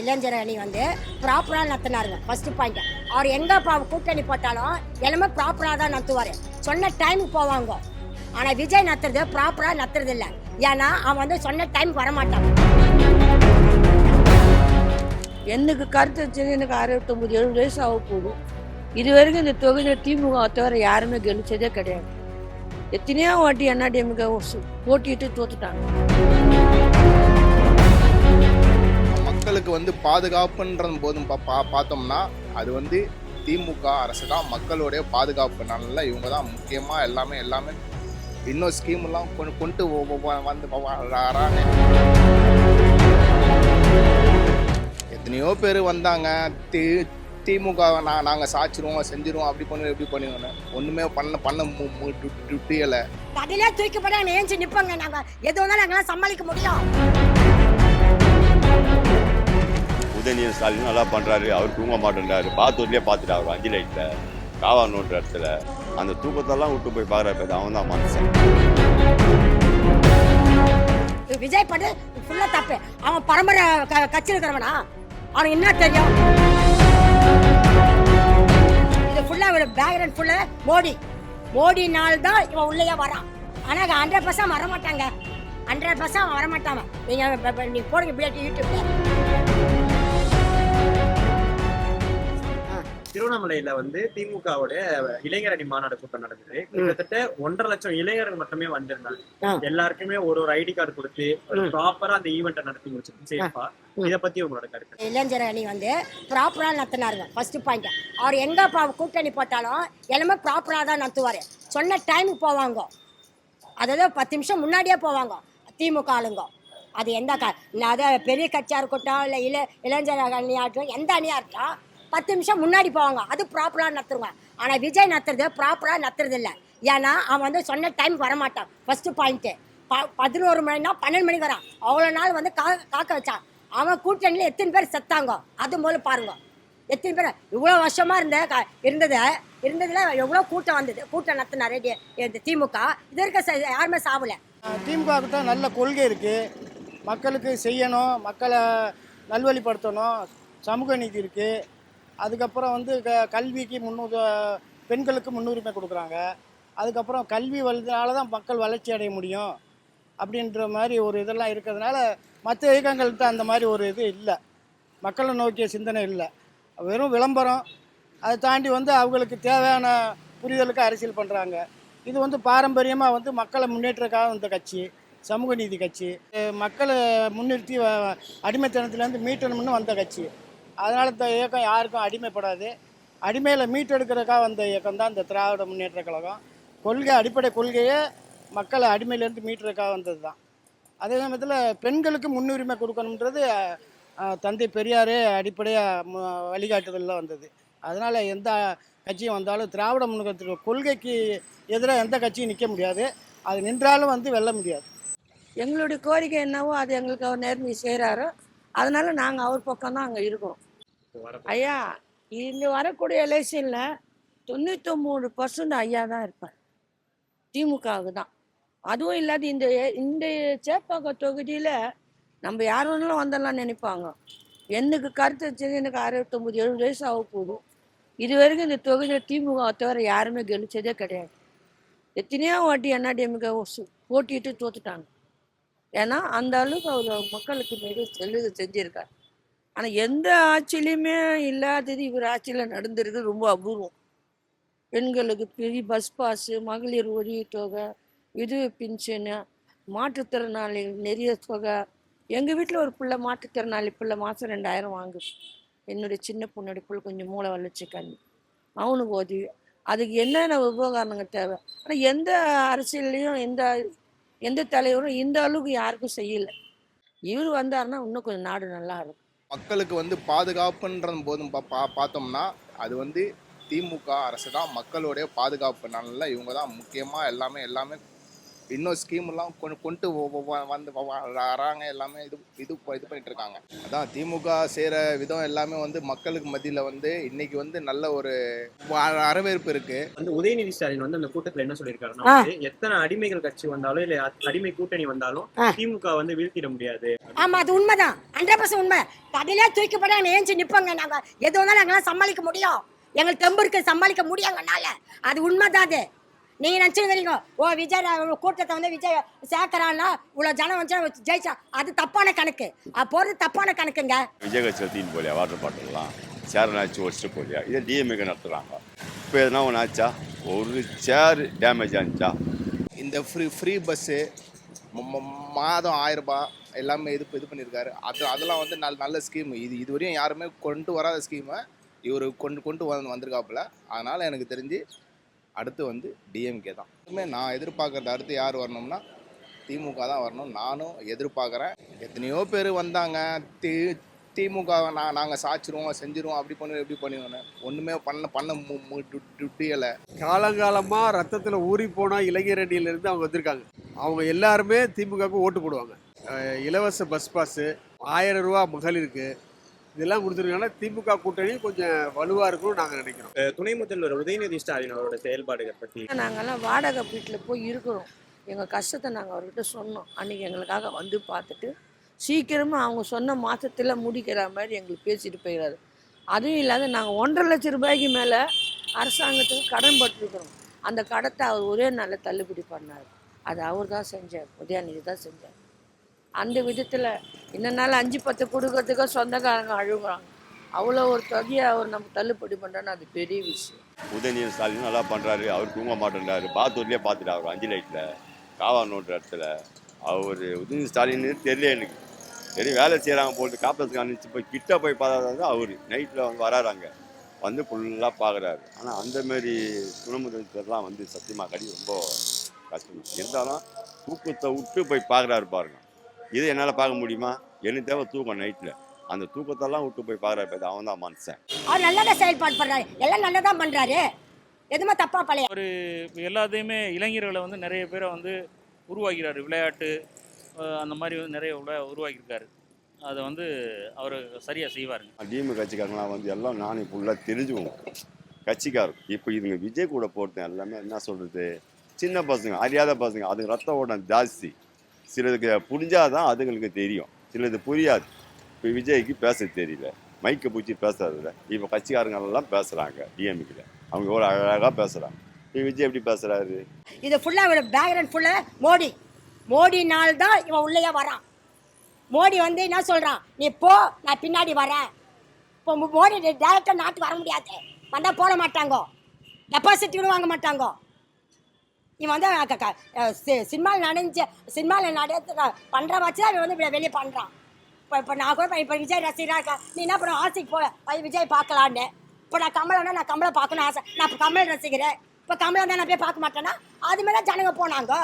இளைஞர் அணி வந்து ப்ராப்பராக நடத்தினாருங்க. ஃபர்ஸ்ட் பாயிண்ட் அவர் எங்கே பா கூட்டணி போட்டாலும் எல்லாமே ப்ராப்பராக தான் நடத்துவார். சொன்ன டைமுக்கு போவாங்க. ஆனால் விஜய் நடத்துறது ப்ராப்பராக நடத்துறது இல்லை. ஏன்னா அவன் வந்து சொன்ன டைம் வரமாட்டான். எனக்கு கருத்து வச்சு எனக்கு அறுபத்தொம்பது எழுபது வயசு ஆக போகும் இது வரைக்கும் இந்த தொகுதியில் திமுக தவிர யாருமே கெலிச்சதே கிடையாது. எத்தனையோ வாட்டி என்ஆர்டிஎம்க போட்டிட்டு தோத்துட்டாங்க. மக்களுக்கு வந்து பாதுகாப்புன்ற போதும் பா- பா- பார்த்தோம்னா அது வந்து திமுக அரசு தான் மக்களுடைய பாதுகாப்புனால இவங்க தான் முக்கியமாக எல்லாமே எல்லாமே இன்னும் ஸ்கீம்லாம் கொண்டு கொண்டு வந்து வராங்க. எத்தனையோ பேர் வந்தாங்க. தி திமுக நான் நாங்கள் சாச்சிருவோம் செஞ்சிருவோம் அப்படி பண்ணுவோம் இப்படி பண்ணுவோன்னு ஒன்றுமே பண்ண பண்ண மு- டு- அதிலே தூக்கப்பட ஏஞ்சி நிற்போங்க நாங்கள் எதுவும் வந்தாலும் நாங்களாம் சமாளிக்க முடியும். ஸ்டாலின் நல்லா பண்ணுறாரு அவர் தூங்க மாட்டேன்றாரு. பார்த்தோர்லேயே பார்த்துட்டு அவர் அஞ்சு லைட்டில் காவானோன்ற இடத்துல. அந்த தூக்கத்தெல்லாம் விட்டு போய் பாக்குறப்ப அவன் தான் மனுஷன். விஜய் பண்ணு ஃபுல்லாக தப்பு. அவன் பரம்பரை க கட்சியில் இருக்கிறவனா அவனுக்கு என்ன தெரியும்? இது ஃபுல்லாக ஒரு பேக்ரவுண்ட் ஃபுல்லாக மோடி. மோடினால் தான் இவன் உள்ளேயே வரான். ஆனால் ஹண்ட்ரட் பர்சன்ட் வர மாட்டாங்க ஹண்ட்ரட் பர்சன்ட் அவன் வரமாட்டாங்க நீங்கள் நீங்கள் போடுங்க பிள்ளைக்கு யூடியூப்பில் திருவண்ணாமலையில வந்து திமுகவோட இளைஞர் அணி மாநாடு கூட்டம் நடந்தது. கிட்டத்தட்ட ஒன்றரை லட்சம் இளைஞர்கள் மட்டுமே. வந்திருந்தாங்க. எல்லாருக்குமே ஒரு ஒரு ஐடி கார்டு கொடுத்து ப்ராப்பரா அந்த ஈவெண்ட்டை நடத்தி முடிச்சிருக்கு சேஃபா. இத பத்தி உங்களோட கருத்து? இளைஞர் அணி வந்து ப்ராப்பராக நடத்தினாருங்க ஃபர்ஸ்ட் பாயிண்ட் அவர் எங்கே பா கூட்டணி போட்டாலும் எல்லாமே ப்ராப்பராக தான் நடத்துவார். சொன்ன டைமுக்கு போவாங்க. அதாவது பத்து நிமிஷம் முன்னாடியே போவாங்க திமுக ஆளுங்க. அது எந்த க நான் அதை பெரிய கட்சியாக இருக்கட்டும் இல்லை இள இளைஞர் அணியாக இருக்கட்டும் எந்த அணியாக இருக்கட்டும் பத்து நிமிஷம் முன்னாடி போவாங்க. அது ப்ராப்பராக நடத்துருவாங்க. ஆனால் விஜய் நடத்துறது ப்ராப்பராக நடத்துறது இல்லை. ஏன்னா அவன் வந்து சொன்ன டைம் வரமாட்டான். ஃபஸ்ட்டு பாயிண்ட்டு ப பதினோரு மணினா பன்னெண்டு மணி வரான். அவ்வளோ நாள் வந்து கா காக்க வச்சான். அவன் கூட்டணியில் எத்தனை பேர் செத்தாங்க? அது போல பாருங்க. எத்தனை பேர்? இவ்வளோ வருஷமாக இருந்த க- இருந்தது இருந்ததில் எவ்வளோ கூட்டம் வந்தது? கூட்டம் நடத்தினாரு இந்த திமுக. இது இருக்க ச- யாருமே சாவல. திமுகவுக்கு தான் நல்ல கொள்கை இருக்குது மக்களுக்கு செய்யணும் மக்களை நல்வழிப்படுத்தணும். சமூக நீதி இருக்குது அதுக்கப்புறம் வந்து க கல்விக்கு முன்னு பெண்களுக்கு முன்னுரிமை கொடுக்குறாங்க. அதுக்கப்புறம் கல்வி வளர்ந்தனால தான் மக்கள் வளர்ச்சி அடைய முடியும் அப்படின்ற மாதிரி ஒரு இதெல்லாம் இருக்கிறதுனால மற்ற இயக்கங்கள்கிட்ட அந்த மாதிரி ஒரு இது இல்லை. மக்களை நோக்கிய சிந்தனை இல்லை. வெறும் விளம்பரம். அதை தாண்டி வந்து அவங்களுக்கு தேவையான புரிதலுக்கு அரசியல் பண்ணுறாங்க இது வந்து பாரம்பரியமாக வந்து மக்களை முன்னேற்றக்காக வந்த கட்சி சமூக நீதி கட்சி. மக்களை முன்னிறுத்தி அடிமைத்தனத்திலேருந்து அடிமைத்தனத்துலேருந்து மீட்டணும்னு வந்த கட்சி. அதனால் இந்த இயக்கம் யாருக்கும் அடிமைப்படாது. அடிமையில் மீட்டெடுக்கிறதுக்காக வந்த இயக்கம் தான் இந்த திராவிட முன்னேற்ற கழகம். கொள்கை அடிப்படை கொள்கையே மக்களை அடிமையிலேருந்து மீட்டெடுக்காக வந்தது தான் அதே சமயத்தில் பெண்களுக்கு முன்னுரிமை கொடுக்கணுன்றது தந்தை பெரியாரே அடிப்படையாக வழிகாட்டுதலில் வந்தது. அதனால் எந்த கட்சியும் வந்தாலும் திராவிட முன்னேற்ற கொள்கைக்கு எதிராக எந்த கட்சியும் நிற்க முடியாது. அது நின்றாலும் வந்து வெல்ல முடியாது. எங்களுடைய கோரிக்கை என்னவோ அது எங்களுக்கு அவர் நேர்மை செய்கிறாரோ அதனால் நாங்கள் அவர் பக்கம் தான் அங்கே இருக்கிறோம் ஐயா இங்கே வரக்கூடிய எலெக்ஷனில் தொண்ணூத்தொம்பது பர்சன்ட் ஐயா தான் இருப்பார். திமுகவுக்கு தான். அதுவும் இல்லாத இந்த இந்த சேப்பாக்கம் தொகுதியில் நம்ம யார் வேணாலும் வந்துடலாம் நினைப்பாங்க. எனக்கு கருத்து வச்சது எனக்கு அறுபத்தொம்பது எழுபது வயசு ஆக போதும். இது வரைக்கும் இந்த தொகுதியில் திமுக தவிர யாருமே கெலிச்சதே கிடையாது. எத்தனையோ வாட்டி என்ஆர்டிஎம்க போட்டிட்டு தோத்துட்டாங்க. ஏன்னா அந்த அளவுக்கு அவர் மக்களுக்கு மிக செல்லுது செஞ்சுருக்காரு. ஆனால் எந்த ஆட்சியிலையுமே இல்லாதது இவர் ஆட்சியில் நடந்திருக்கு ரொம்ப அபூர்வம். பெண்களுக்கு பெரிய பஸ் பாஸு மகளிர் உதவி தொகை விதவை பென்ஷனு மாற்றுத்திறனாளி நிறைய தொகை. எங்கள் வீட்டில் ஒரு பிள்ளை மாற்றுத்திறனாளி பிள்ளை மாதம் ரெண்டாயிரம் வாங்குது. என்னுடைய சின்ன பொண்ணுடைய பிள்ளை கொஞ்சம் மூளை வளர்ச்சி கம்மி. அவனுக்கு உதவி அதுக்கு என்னென்ன உபகரணங்க தேவை? ஆனால் எந்த அரசியல்லையும் எந்த எந்த தலைவரும் இந்த அளவுக்கு யாருக்கும் செய்யலை. இவர் வந்தாருன்னா இன்னும் கொஞ்சம் நாடு நல்லா இருக்கும். மக்களுக்கு வந்து பாதுகாப்புன்ற போதும் பா- பா- பார்த்தோம்னா அது வந்து திமுக அரசு தான் மக்களுடைய பாதுகாப்புனால இவங்க தான் முக்கியமாக எல்லாமே எல்லாமே இன்னும் ஸ்கீம்லாம் கொண்டு கொண்டு வந்து வராங்க எல்லாமே இது இது இது பண்ணிட்டு இருக்காங்க. அதான் திமுக செய்கிற விதம் எல்லாமே வந்து மக்களுக்கு மத்தியில் வந்து இன்னைக்கு வந்து நல்ல ஒரு வரவேற்பு இருக்குது வந்து உதயநிதி ஸ்டாலின் வந்து அந்த கூட்டத்துல என்ன சொல்லியிருக்காருன்னா எத்தனை அடிமைகள் கட்சி வந்தாலும் இல்ல அடிமை கூட்டணி வந்தாலும். திமுக வந்து வீழ்த்திட முடியாது. ஆமா அது உண்மைதான். ஹண்ட்ரட் பர்சன்ட் உண்மை. கடையிலே தூக்கி போட நாங்கள் ஏஞ்சி நிற்போங்க நாங்க எது வந்தாலும் நாங்களாம் சமாளிக்க முடியும். எங்களுக்கு தெம்பு இருக்கு சமாளிக்க முடியுங்கனால. அது உண்மைதான் அது. நீங்க நினச்சிருந்தீங்க ஓ விஜய் கூட்டத்தை வந்து விஜய் சேர்க்கறான்னா இவ்வளோ ஜனம் வந்து ஜெயிச்சா அது தப்பான கணக்கு. அது போகிறது தப்பான கணக்குங்க. விஜய் கட்சியில் தீன் போலியா வாட்டர் பாட்டில்லாம் சேர் ஆச்சு வச்சுட்டு போலியா இதை டிஎம்ஏக்கு நடத்துகிறாங்க இப்போ எதனா ஒன்று ஆச்சா? ஒரு சேர் டேமேஜ் ஆச்சா இந்த ஃப்ரீ ஃப்ரீ பஸ்ஸு மாதம் ஆயிரம் ரூபாய் எல்லாமே இது இது பண்ணியிருக்காரு. அது அதெல்லாம் வந்து நல்ல நல்ல ஸ்கீம் இது இதுவரையும் யாருமே கொண்டு வராத ஸ்கீமை இவர் கொண்டு கொண்டு வந்து வந்திருக்காப்புல. அதனால் எனக்கு தெரிஞ்சு அடுத்து வந்து டிஎம்கே தான். இதுவுமே நான் எதிர்பார்க்கறது அடுத்து யார் வரணும்னா திமுக தான் வரணும். நானும் எதிர்பார்க்குறேன். எத்தனையோ பேர் வந்தாங்க. தி திமுக நான் நாங்கள் சாச்சிருவோம் செஞ்சிருவோம் அப்படி பண்ணுவோம் எப்படி பண்ணுவோன்னு ஒன்றுமே பண்ண பண்ண முடியலை. காலங்காலமாக ரத்தத்தில் ஊறி போனால் இளைஞரணியிலேருந்து அவங்க வந்திருக்காங்க. அவங்க எல்லாருமே திமுகவுக்கு ஓட்டு போடுவாங்க. இலவச பஸ் பாஸு ஆயிரம் ரூபா மகளிருக்கு. இதெல்லாம் கொடுத்துருக்காங்கன்னா திமுக கூட்டணி கொஞ்சம் வலுவாக இருக்கும்னு நாங்கள் நினைக்கிறோம். துணை முதல்வர் உதயநிதி ஸ்டாலின் அவரோட செயல்பாடுகள் பத்தி. நாங்கெல்லாம் வாடகை வீட்டில் போய் இருக்கிறோம். எங்கள் கஷ்டத்தை நாங்கள் அவர்கிட்ட சொன்னோம். அன்றைக்கி எங்களுக்காக வந்து பார்த்துட்டு சீக்கிரமாக அவங்க சொன்ன மாதத்தில் முடிக்கிற மாதிரி எங்களுக்கு பேசிட்டு போயிடாரு அதுவும் இல்லாத நாங்கள் ஒன்றரை லட்சம் ரூபாய்க்கு மேலே அரசாங்கத்துக்கு கடன் பட்டிருக்கிறோம். அந்த கடத்தை அவர் ஒரே நாளில் தள்ளுபடி பண்ணார். அது அவர் தான் செஞ்சார். உதயாநிதி தான் செஞ்சார். அந்த விதத்தில் இன்னனால அஞ்சு பத்து கொடுக்கறதுக்கு சொந்தக்காரங்க அழுகுறாங்க. அவ்வளோ ஒரு தொகையை அவர் நம்ம தள்ளுபடி பண்ணுறோன்னு அது பெரிய விஷயம். உதயநிதி ஸ்டாலின் நல்லா பண்ணுறாரு அவர் தூங்க மாட்டேன்றாரு. பாத்தூர்லேயே பார்த்துட்டு அவர் அஞ்சு லைட்டில் காவா நோட்டுற இடத்துல. அவர் உதயநிதி ஸ்டாலின் தெரியல எனக்கு. சரி வேலை செய்கிறாங்க போட்டு காப்பத்துக்கு அனுப்பிச்சு போய் கிட்ட போய் பார்த்தா அவர். நைட்டில் வந்து வராறாங்க வந்து ஃபுல்லாக பார்க்குறாரு. ஆனால் அந்தமாரி துணைமுதலாம் வந்து சத்தியமாக கடி ரொம்ப கஷ்டம் இருந்தாலும் தூக்கத்தை விட்டு போய் பார்க்குறாரு பாருங்கள் இது என்னால் பார்க்க முடியுமா? எனக்கு தேவை தூக்கம் நைட்டில் அந்த தூக்கத்தெல்லாம் விட்டு போய் பார்க்குறாரு பாரு, அவன் தான் மனுஷன். அவர் நல்லதா செயல்பாடு பண்றாரு. எல்லாம் நல்லதா பண்றாரு. எதுவுமே தப்பா பழைய இப்போ எல்லாத்தையுமே இளைஞர்களை வந்து நிறைய பேரை வந்து உருவாக்கிறாரு. விளையாட்டு அந்த மாதிரி வந்து நிறைய உள்ள உருவாக்கியிருக்காரு. அதை வந்து அவர் சரியாக செய்வாருங்க. திமுக கட்சிக்காரங்களாம் வந்து எல்லாம் நானே ஃபுல்லாக தெரிஞ்சுக்குவோம். கட்சிக்காரர் இப்போ இதுங்க விஜய் கூட போகிறது எல்லாமே என்ன சொல்கிறது சின்ன பசங்க அறியாத பசங்க அதுங்க ரத்த ஓட்டம் ஜாஸ்தி. சிலதுக்கு புரிஞ்சாதான் அதுங்களுக்கு தெரியும். சிலது புரியாது. இப்போ விஜய்க்கு பேச தெரியல. மைக்கை பிடிச்சி பேசுறதில்ல. இப்போ கட்சிக்காரங்களெல்லாம் பேசுகிறாங்க டிஎம்கில் அவங்க எவ்வளோ அழகாக பேசுகிறாங்க இப்போ விஜய் எப்படி பேசுகிறாரு இது ஃபுல்லாக இவரோட பேக்ரவுண்ட் ஃபுல்லாக மோடி. மோடினால் தான் இவன் உள்ளேயே வரான். மோடி வந்து என்ன சொல்கிறான் நீ போ நான் பின்னாடி வரேன். இப்போ மோடி டேரக்டாக நாட்டுக்கு வர முடியாது. வந்தால் போட மாட்டாங்கோ. டெபாசிட் கூட வாங்க மாட்டாங்கோ. இவன் வந்து சி- சினிமாவில் நடிஞ்ச சினிமாவில் நடத்து பண்ணுற வச்சு தான் இவன் வந்து வெளியே பண்ணுறான் இப்போ இப்போ நான் கூட இப்போ விஜய் ரசிகராக இருக்கேன் நீ என்ன பண்ண ஆசைக்கு போ போய் விஜய் பார்க்கலான்னு. இப்போ நான் கமலன்னா நான் கமலை பார்க்கணும் ஆசை. நான் இப்போ கமல் ரசிக்கிறேன் இப்போ கமலை தான் நான் போய் பார்க்க மாட்டேன்னா அது மாதிரி தான் ஜனங்க போனாங்க.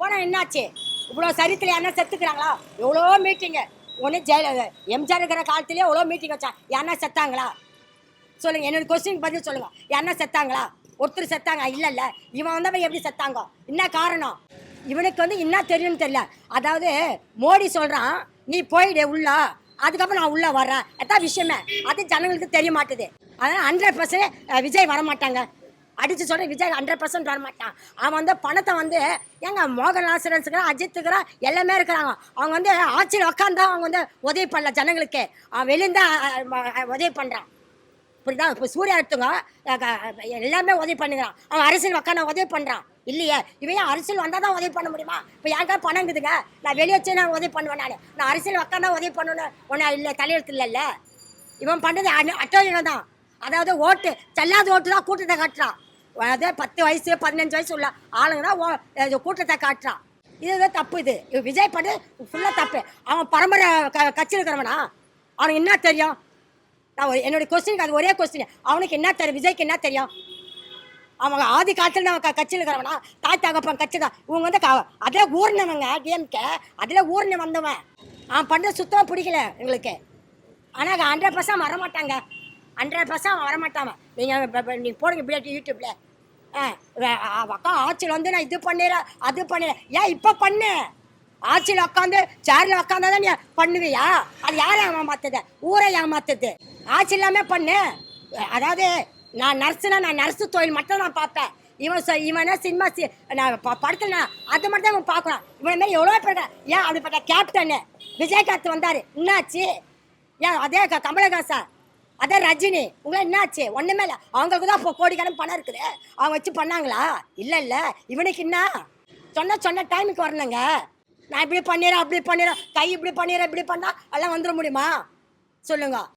போனால் என்னாச்சு? இவ்வளோ சரித்திரம் யாருன்னா செத்துக்கிறாங்களா? எவ்வளோ மீட்டிங்கு ஒன்று ஜெயல எம்ஜிஆர் இருக்கிற காலத்துலேயே எவ்வளோ மீட்டிங் வச்சான்? யாருன்னா செத்தாங்களா? சொல்லுங்கள் என்னோடய கொஸ்டின் பதில் சொல்லுங்கள் யாருன்னா செத்தாங்களா? ஒருத்தர் செத்தாங்க. இல்லைல்ல இல்ல. இவன் வந்தவன் எப்படி செத்தாங்க? என்ன காரணம்? இவனுக்கு வந்து என்ன தெரியும்னு தெரியல. அதாவது மோடி சொல்கிறான் நீ போயிடு உள்ள. அதுக்கப்புறம் நான் உள்ளே வர்றேன். அதான் விஷயமே. அது ஜனங்களுக்கு தெரிய மாட்டுது அதனால் ஹண்ட்ரட் பர்சன்ட் விஜய் வர மாட்டாங்க அடிச்சு விஜய் ஹண்ட்ரட் பர்சன்ட் வர மாட்டான் அவன் வந்து பணத்தை வந்து ஏங்க மோகன்லால் இருக்கிறான் அஜித் எல்லாமே இருக்கிறாங்க. அவங்க வந்து ஆட்சியில் உட்காந்தா அவங்க வந்து உதவி பண்ணல ஜனங்களுக்கு. அவன் வெளியிருந்தா உதவி பண்ணுறான் புரியுதா? இப்போ சூர்யா எடுத்துங்க எல்லாமே உதவி பண்ணுகிறான். அவன் அரசியல் உக்கான உதவி பண்ணுறான் இல்லையே? இவன் அரசியல் வந்தால் தான் உதவி பண்ண முடியுமா? இப்போ யாருக்கா பணம் இருக்குதுங்க? நான் வெளியே வச்சு நான் உதவி பண்ணுவேன் நான். நான் அரசியல் உக்காந்தா உதவி பண்ணணும் ஒன்றா இல்லை தலையெழுத்து இல்லைல்ல இவன் பண்ணுறது அட்டோஜனம் தான். அதாவது ஓட்டு செல்லாத ஓட்டு தான் கூட்டத்தை காட்டுறான். அதாவது பத்து வயசு பதினஞ்சு வயசு உள்ள ஆளுங்க தான் ஓ- இது கூட்டத்தை காட்டுறான். இதுதான் தப்பு இது. விஜய் பண்ணு ஃபுல்லாக தப்பு. அவன் பரம்பரை க கட்சி இருக்கிறவனா? அவனுக்கு என்ன தெரியும்? நான் ஒரு- என்னுடைய கொஸ்டினுக்கு அது ஒரே கொஸ்டின் அவனுக்கு என்ன தெரியும்? விஜய்க்கு என்ன தெரியும்? அவங்க ஆதி காலத்தில் நான் க கட்சியில் இருக்கிறவனா? தாய் தகப்பன் கட்சி தான் இவங்க வந்து க அதில் ஊர்னவங்க டிஎம்கே அதில் ஊர்னு வந்தவன். அவன் பண்ணுற சுத்தமாக பிடிக்கல எங்களுக்கு. ஆனால் ஹண்ட்ரட் பர்சன்ட் வரமாட்டாங்க. ஹண்ட்ரட் பர்சன்ட் வரமாட்டான். நீங்கள் நீங்கள் போடுங்க பிளேட் யூடியூப்பில் ஆ, அக்கா ஆட்சியில் வந்து நான் இது பண்ணிடுறேன் அது பண்ணிடுறேன் ஏன் இப்போ பண்ணு? ஆட்சியில் உட்காந்து சேரில் உட்காந்தா தான் நீ பண்ணுவியா? அது யாரை ஏமாத்துது? ஊரை ஏமாத்துது? ஆச்சு இல்லாமல் பண்ணு. அதாவது நான் நர்ஸுனா நான் நர்ஸு தொழில் மட்டும் நான் பார்ப்பேன். இவன் சொ இவனா சினிமா சி நான் ப படத்தில் நான் அது மட்டும் தான் இவன் பார்க்கணும். இவனை மாதிரி எவ்வளோ பேர் ஏன் ஏன் அப்படிப்பட்ட கேப்டனு விஜயகாந்த் வந்தார். என்னாச்சு? ஏன் அதே க- கமலஹாசன் அதே ரஜினி. உங்களை என்னாச்சு? ஒன்றுமே இல்லை. அவங்களுக்கு தான் இப்போ கோடிக்கணக்கு பணம் இருக்குது. அவங்க வச்சு பண்ணாங்களா? இல்லை இல்லை. இவனுக்கு என்ன? சொன்ன சொன்ன டைமுக்கு வரணுங்க. நான் இப்படி பண்ணிடுறேன் அப்படி பண்ணிடுறேன். கை இப்படி பண்ணிடுறேன் இப்படி பண்ணால் எல்லாம் வந்துட முடியுமா? சொல்லுங்கள்